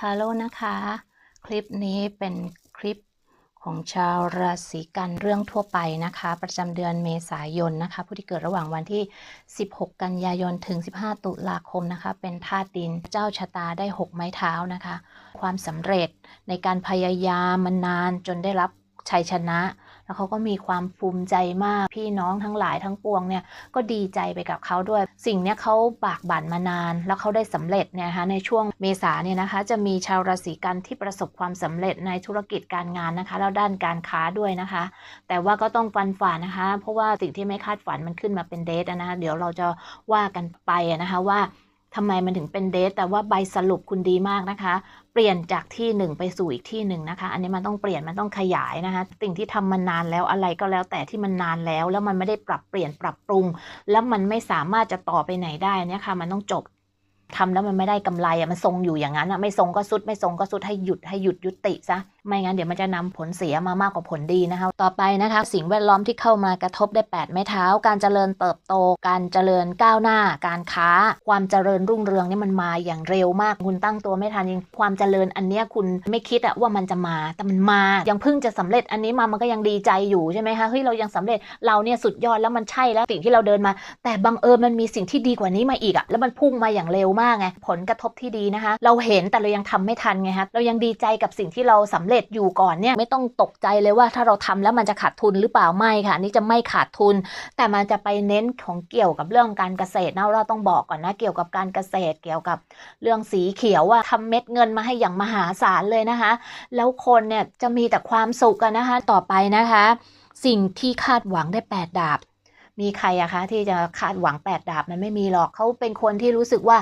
ทาโร่นะคะ คลิปนี้เป็นคลิปของชาวราศีกันเรื่องทั่วไปนะคะ ประจำเดือนเมษายนนะคะ ผู้ที่เกิดระหว่างวันที่ 16 กันยายนถึง 15 ตุลาคมนะคะ เป็นธาตุดินเจ้าชะตาได้ 6 ไม้เท้านะคะ ความสำเร็จในการพยายามมานานจนได้รับชัยชนะ แล้วเขาก็มีความภูมิใจมาก พี่น้องทั้งหลายทั้งปวงเนี่ยก็ดีใจไปกับเขาด้วย สิ่งเนี้ยเขาบากบั่นมานาน แล้วเขาได้สำเร็จเนี่ยนะคะในช่วงเมษาเนี่ยนะคะ จะมีชาวราศีกันที่ประสบความสำเร็จในธุรกิจการงานนะคะ แล้วด้านการค้าด้วยนะคะ แต่ว่าก็ต้องฟันฝ่านะคะ เพราะว่าสิ่งที่ไม่คาดฝันมันขึ้นมาเป็นเดทนะคะเดี๋ยวเราจะว่ากันไปนะคะว่า ทำไมมันถึงเป็นเดทแต่ว่าใบสรุปคุณดีมากนะคะ เปลี่ยนจากที่หนึ่งไปสู่อีกที่หนึ่งนะคะ อันนี้มันต้องเปลี่ยนมันต้องขยายนะคะ สิ่งที่ทำมานานแล้วอะไรก็แล้วแต่ที่มันนานแล้ว แล้วมันไม่ได้ปรับเปลี่ยนปรับปรุง แล้วมันไม่สามารถจะต่อไปไหนได้เนี่ยค่ะ มันต้องจบทำแล้วมันไม่ได้กำไรอะมันทรงอยู่อย่างนั้นอะไม่ทรงก็สุดไม่ทรงก็สุดให้หยุดให้หยุดยุติซะไม่งั้นเดี๋ยวมันจะนำผลเสียมามากกว่าผลดีนะคะ ต่อไปนะคะ สิ่งแวดล้อมที่เข้ามากระทบได้ 8 ไม้เท้า การเจริญเติบโต การเจริญก้าวหน้า การค้า ความเจริญรุ่งเรืองนี่มันมาอย่างเร็วมาก คุณตั้งตัวไม่ทันจริงความเจริญอันเนี้ยคุณไม่คิดอะว่ามันจะมาแต่มันมายังเพิ่งจะสำเร็จอันนี้มามันก็ยังดีใจอยู่ใช่ไหมคะเฮ้ยเรายังสำเร็จเราเนี่ยสุดยอดแล้วมันใช่แล้วสิ่งที่เราเดินมา แต่บังเอิญมันมีสิ่งที่ดีกว่านี้มาอีกอะแล้วมันพุ่งมาอย่างเร็วมากไงผลกระทบที่ดีนะคะ เราเห็นแต่เรายังทำไม่ทันไงฮะเรายังดีใจกับสิ่งที่เราสำเร็จอยู่ก่อนเนี่ยไม่ต้องตกใจเลยว่าถ้าเราทำแล้วมันจะขาดทุนหรือเปล่าไม่ค่ะนี่จะไม่ขาดทุน แต่มันจะไปเน้นของเกี่ยวกับเรื่องการเกษตรนะเราต้องบอกก่อนนะเกี่ยวกับการเกษตรเกี่ยวกับเรื่องสีเขียวว่าทำเม็ดเงินมาให้อย่างมหาศาลเลยนะคะ แล้วคนเนี่ยจะมีแต่ความสุขกันนะคะต่อไปนะคะ สิ่งที่คาดหวังได้แปดดาบมีใครอะคะที่จะคาดหวังแปดดาบมันไม่มีหรอกเขาเป็นคนที่รู้สึกว่า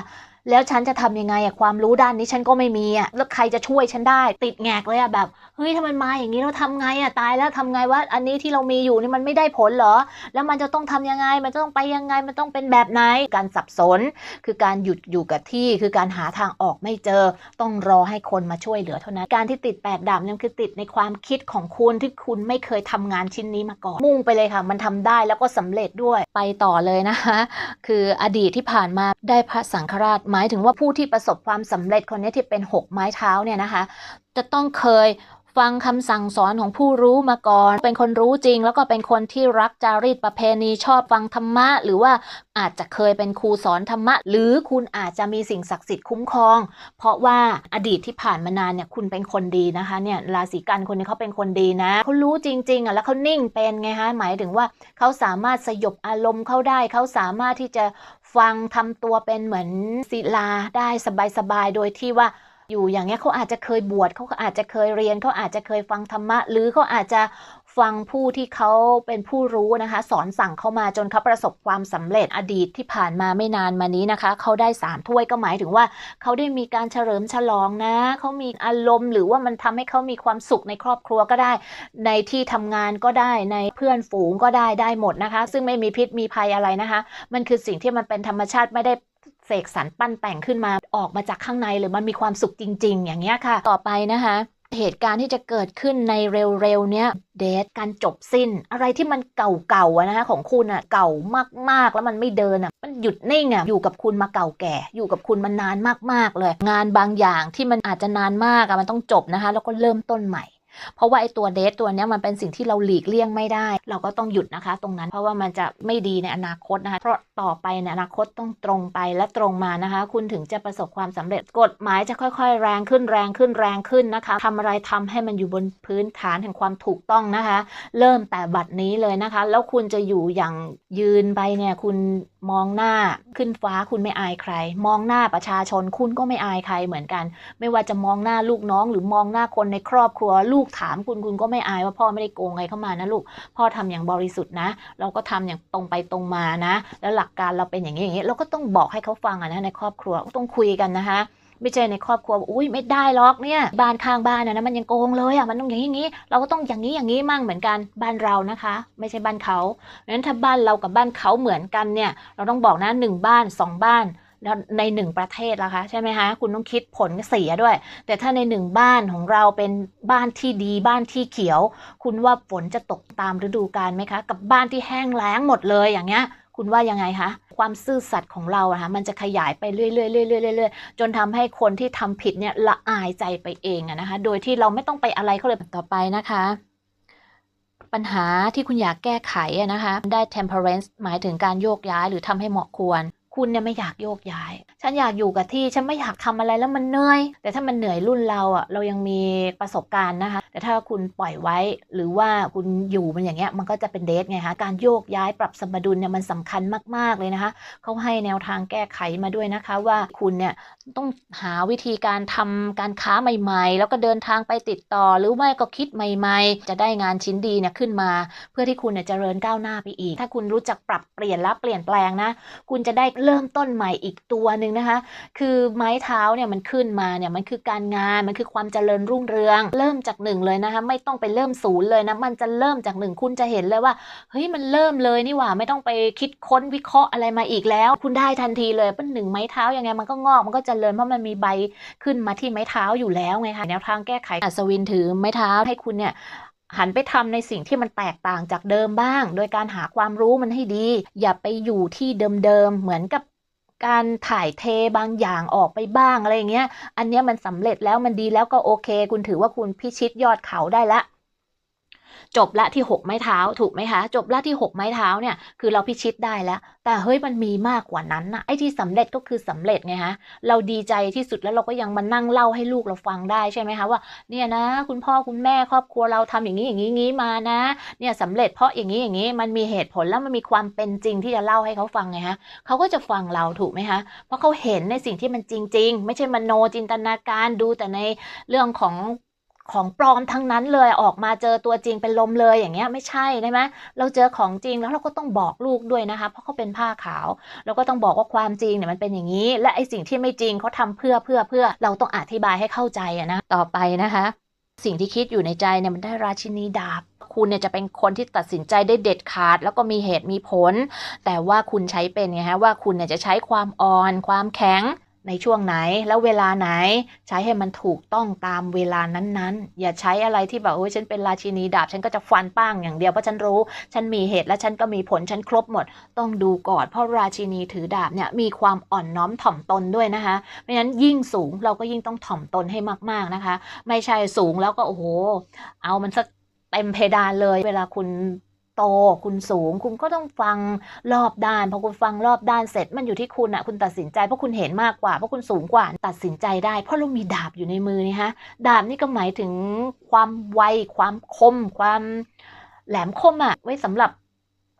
แล้วฉันจะทำยังไงอะความรู้ด้านนี้ฉันก็ไม่มีอะแล้วใครจะช่วยฉันได้ ติดแงกเลยอะแบบเฮ้ยถ้ามันมาอย่างนี้เราทำไงอะตายแล้วทำไงว่าอันนี้ที่เรามีอยู่นี่มันไม่ได้ผลเหรอ แล้วมันจะต้องทำยังไง มันจะต้องไปยังไงมันต้องเป็นแบบไหนการสับสน คือการหยุดอยู่กับที่ คือการหาทางออกไม่เจอ ต้องรอให้คนมาช่วยเหลือเท่านั้นการที่ติดแปดดาบนั่นคือติดในความคิดของคุณที่คุณไม่เคยทำงานชิ้นนี้มาก่อนมุ่งไปเลยค่ะ มันทำได้แล้วก็สำเร็จด้วยไปต่อเลยนะคะคืออดีตที่ผ่านมาได้พระสังฆราชมาายถึงว่าผู้ที่ประสบความสำเร็จคนนี้ที่เป็นหกไม้เท้าเนี่ยนะคะ จะต้องเคยฟังคำสั่งสอนของผู้รู้มาก่อน เป็นคนรู้จริง แล้วก็เป็นคนที่รักจารีตประเพณีชอบฟังธรรมะ หรือว่าอาจจะเคยเป็นครูสอนธรรมะ หรือคุณอาจจะมีสิ่งศักดิ์สิทธิ์คุ้มครอง เพราะว่าอดีตที่ผ่านมานานเนี่ยคุณเป็นคนดีนะคะเนี่ยราศีกันคนนี้เขาเป็นคนดีนะเขารู้จริง ๆอะแล้วเขานิ่งเป็นไงฮะหมายถึงว่าเขาสามารถสยบอารมณ์เขาได้เขาสามารถที่จะ ฟังทำตัวเป็นเหมือนศิลาได้สบายๆ โดยที่ว่าอยู่อย่างเงี้ยเขาอาจจะเคยบวชเขาอาจจะเคยเรียนเขาอาจจะเคยฟังธรรมะ หรือเขาอาจจะ ฟังผู้ที่เขาเป็นผู้รู้นะคะ สอนสั่งเขามาจนเขาประสบความสำเร็จอดีตที่ผ่านมาไม่นานมานี้นะคะเขาได้สามถ้วยก็หมายถึงว่าเขาได้มีการเฉลิมฉลองนะเขามีอารมณ์ หรือว่ามันทำให้เขามีความสุขในครอบครัวก็ได้ ในที่ทำงานก็ได้ในเพื่อนฝูงก็ได้ได้หมดนะคะ ซึ่งไม่มีพิษมีภัยอะไรนะคะ มันคือสิ่งที่มันเป็นธรรมชาติไม่ได้เสกสรรปั้นแต่งขึ้นมาออกมาจากข้างในหรือมันมีความสุขจริง ๆ อย่างเงี้ยค่ะ ต่อไปนะคะ เหตุการณ์ที่จะเกิดขึ้นในเร็วๆเนี้ยเดทการจบสิ้น อะไรที่มันเก่าๆนะคะของคุณอะเก่ามากๆแล้วมันไม่เดินอะมันหยุดนิ่งอะอยู่กับคุณมาเก่าแก่ อยู่กับคุณมานานมากๆเลย งานบางอย่างที่มันอาจจะนานมากอะมันต้องจบนะคะ แล้วก็เริ่มต้นใหม่ เพราะว่าไอ้ตัวเดทตัวนี้มันเป็นสิ่งที่เราหลีกเลี่ยงไม่ได้ เราก็ต้องหยุดนะคะ ตรงนั้นเพราะว่ามันจะไม่ดีในอนาคตนะคะ เพราะต่อไปในอนาคตต้องตรงไปและตรงมานะคะ คุณถึงจะประสบความสำเร็จกฎหมายจะค่อยๆ แรงขึ้นแรงขึ้นแรงขึ้นนะคะทำอะไรทำให้มันอยู่บนพื้นฐานแห่งความถูกต้องนะคะ เริ่มแต่บัดนี้เลยนะคะ แล้วคุณจะอยู่อย่างยืนไปเนี่ยคุณมองหน้าขึ้นฟ้าคุณไม่อายใคร มองหน้าประชาชนคุณก็ไม่อายใครเหมือนกัน ไม่ว่าจะมองหน้าลูกน้อง หรือมองหน้าคนในครอบครัว ลูกถามคุณคุณก็ไม่อายว่าพ่อไม่ได้โกงอะไรเข้ามานะลูกพ่อทำอย่างบริสุทธิ์นะ เราก็ทำอย่างตรงไปตรงมานะ แล้วหลักการเราเป็นอย่างนี้อย่างนี้เราก็ต้องบอกให้เขาฟังอะนะในครอบครัวต้องคุยกันนะคะ ไม่ใช่ในครอบครัวอุ้ยไม่ได้หรอกเนี่ยบ้านข้างบ้านนะมันยังโกงเลยอะมันต้องอย่างนี้อย่างนี้เราก็ต้องอย่างนี้อย่างนี้มั่งเหมือนกันบ้านเรานะคะ ไม่ใช่บ้านเขางั้นถ้าบ้านเรากับบ้านเขาเหมือนกันเนี่ยเราต้องบอกนะหนึ่งบ้านสองบ้านแล้วในหนึ่งประเทศละคะใช่ไหมคะคุณต้องคิดผลเสียด้วย แต่ถ้าในหนึ่งบ้านของเราเป็นบ้านที่ดีบ้านที่เขียว คุณว่าฝนจะตกตามฤดูกาลไหมคะ กับบ้านที่แห้งแล้งหมดเลยอย่างเงี้ย คุณว่ายังไงคะความซื่อสัตย์ของเราอะคะมันจะขยายไปเรื่อยๆเรื่อยๆเรื่อยๆจนทำให้คนที่ทำผิดเนี่ยละอายใจไปเองอะนะคะ โดยที่เราไม่ต้องไปอะไรเขาเลยต่อไปนะคะ ปัญหาที่คุณอยากแก้ไขนะคะได้ temperance หมายถึงการโยกย้ายหรือทำให้เหมาะควร คุณเนี่ยไม่อยากโยกย้ายฉันอยากอยู่กับที่ฉันไม่อยากทำอะไรแล้วมันเหนื่อย แต่ถ้ามันเหนื่อยรุ่นเราอะเรายังมีประสบการณ์นะคะ แต่ถ้าคุณปล่อยไว้หรือว่าคุณอยู่มันอย่างเงี้ยมันก็จะเป็นเดทไงคะการโยกย้ายปรับสมดุลเนี่ยมันสำคัญมากๆเลยนะคะเขาให้แนวทางแก้ไขมาด้วยนะคะ ว่าคุณเนี่ยต้องหาวิธีการทำการค้าใหม่ ๆ แล้วก็เดินทางไปติดต่อ หรือไม่ก็คิดใหม่ ๆ จะได้งานชิ้นดีเนี่ยขึ้นมา เพื่อที่คุณเนี่ยจเจริญก้าวหน้าไปอีก ถ้าคุณรู้จักปรับเปลี่ยนและเปลี่ยนแปลงนะ คุณจะได้เริ่มต้นใหม่อีกตัวหนึ่งนะคะ คือไม้เท้าเนี่ยมันขึ้นมาเนี่ยมันคือการงานมันคือความเจริญรุ่งเรือง เริ่มจากหนึ่งเลยนะคะ ไม่ต้องไปเริ่มศูนย์เลยนะมันจะเริ่มจากหนึ่งคุณจะเห็นเลยว่าเฮ้ยมันเริ่มเลยนี่หว่าไม่ต้องไปคิดค้นวิเคราะห์อะไรมาอีกแล้ว คุณได้ทันทีเลยเป็นหนึ่งไม้เท้ายังไงมันก็งอกมันก็เจริญเพราะมันมีใบขึ้นมาที่ไม้เท้าอยู่แล้วไงคะแนวทางแก้ไขอัศวินถือไม้เท้าให้คุณเนี่ยหันไปทำในสิ่งที่มันแตกต่างจากเดิมบ้าง โดยการหาความรู้มันให้ดี อย่าไปอยู่ที่เดิมๆ เหมือนกับ การถ่ายเทบางอย่างออกไปบ้างอะไรอย่างเงี้ย อันเนี้ยมันสำเร็จแล้วมันดีแล้วก็โอเค คุณถือว่าคุณพิชิตยอดเขาได้ละ จบละที่ 6 ไม้เท้าถูกไหมคะ จบละที่ 6 ไม้เท้าเนี่ยคือเราพิชิตได้แล้ว แต่เฮ้ยมันมีมากกว่านั้นนะไอ้ที่สำเร็จก็คือสำเร็จไงฮะเราดีใจที่สุดแล้วเราก็ยังมานั่งเล่าให้ลูกเราฟังได้ใช่ไหมคะว่าเนี่ยนะ คุณพ่อคุณแม่ครอบครัวเราทำอย่างนี้อย่างนี้งี้มานะเนี่ยสำเร็จเพราะอย่างนี้อย่างนี้มันมีเหตุผลแล้วมันมีความเป็นจริงที่จะเล่าให้เขาฟังไงฮะเขาก็จะฟังเราถูกไหมคะเพราะเขาเห็นในสิ่งที่มันจริง ๆ ไม่ใช่มโนจินตนาการดูแต่ในเรื่องของ ของปลอมทั้งนั้นเลยออกมาเจอตัวจริงเป็นลมเลยอย่างเงี้ยไม่ใช่ใช่ไหมเราเจอของจริงแล้วเราก็ต้องบอกลูกด้วยนะคะ เพราะเขาเป็นผ้าขาว เราก็ต้องบอกว่าความจริงเนี่ยมันเป็นอย่างนี้ และไอ้สิ่งที่ไม่จริงเขาทำเพื่อเพื่อเพื่อเราต้องอธิบายให้เข้าใจอะนะต่อไปนะคะ สิ่งที่คิดอยู่ในใจเนี่ยมันได้ราชินีดาบคุณเนี่ยจะเป็นคนที่ตัดสินใจได้เด็ดขาด แล้วก็มีเหตุมีผล แต่ว่าคุณใช้เป็นไงฮะว่าคุณเนี่ยจะใช้ความอ่อน ความแข็ง ในช่วงไหนแล้วเวลาไหนใช้ให้มันถูกต้องตามเวลานั้นๆ อย่าใช้อะไรที่แบบโอ้ยฉันเป็นราชินีดาบ ฉันก็จะฟันป้างอย่างเดียวเพราะฉันรู้ ฉันมีเหตุและฉันก็มีผลฉันครบหมด ต้องดูก่อนเพราะราชินีถือดาบเนี่ยมีความอ่อนน้อมถ่อมตนด้วยนะคะไม่งั้นยิ่งสูงเราก็ยิ่งต้องถ่อมตนให้มากๆนะคะ ไม่ใช่สูงแล้วก็โอ้โหเอามันสักเต็มเพดานเลย เวลาคุณ โต คุณสูง คุณก็ต้องฟังรอบด้านพอคุณฟังรอบด้านเสร็จมันอยู่ที่คุณอะคุณตัดสินใจเพราะคุณเห็นมากกว่าเพราะคุณสูงกว่าตัดสินใจได้ เพราะเรามีดาบอยู่ในมือนี่ฮะดาบนี่ก็หมายถึงความไวความคมความแหลมคมอะไว้สำหรับ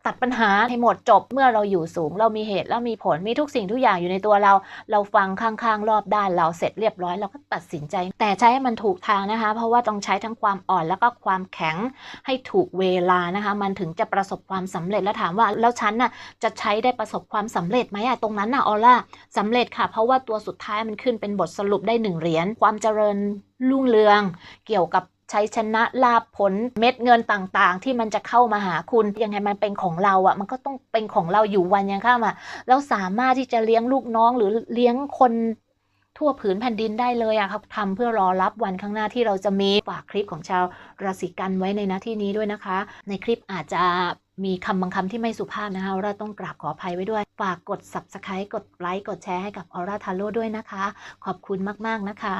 ตัดปัญหาให้หมดจบเมื่อเราอยู่สูง เรามีเหตุแล้วมีผลมีทุกสิ่งทุกอย่างอยู่ในตัวเรา เราฟังข้างๆ รอบด้านเราเสร็จเรียบร้อยเราก็ตัดสินใจ แต่ใช้ให้มันถูกทางนะคะ เพราะว่าต้องใช้ทั้งความอ่อนแล้วก็ความแข็งให้ถูกเวลานะคะ มันถึงจะประสบความสำเร็จแล้วถามว่าแล้วฉันน่ะจะใช้ได้ประสบความสำเร็จไหมอะตรงนั้นน่ะออล่าสำเร็จค่ะ เพราะว่าตัวสุดท้ายมันขึ้นเป็นบทสรุปได้หนึ่งเหรียญความเจริญรุ่งเรือง เกี่ยวกับ ชัยชนะลาภผลเม็ดเงินต่างๆ ที่มันจะเข้ามาหาคุณยังไงมันเป็นของเราอะ่ะ มันก็ต้องเป็นของเราอยู่วันยังข้ามอะแล้วสามารถที่จะเลี้ยงลูกน้องหรือเลี้ยงคนทั่วผืนแผ่นดินได้เลยอะครับทำเพื่อรอรับวันข้างหน้าที่เราจะมีฝากคลิปของชาวราศีกันไว้ในหน้าที่นี้ด้วยนะคะ ในคลิปอาจจะมีคำบางคำที่ไม่สุภาพนะคะเราต้องกราบขออภัยไว้ด้วย ฝากกด subscribe กดไลค์กดแชร์ให้กับออร่าทาโร่ด้วยนะคะ ขอบคุณมาก ๆ นะคะ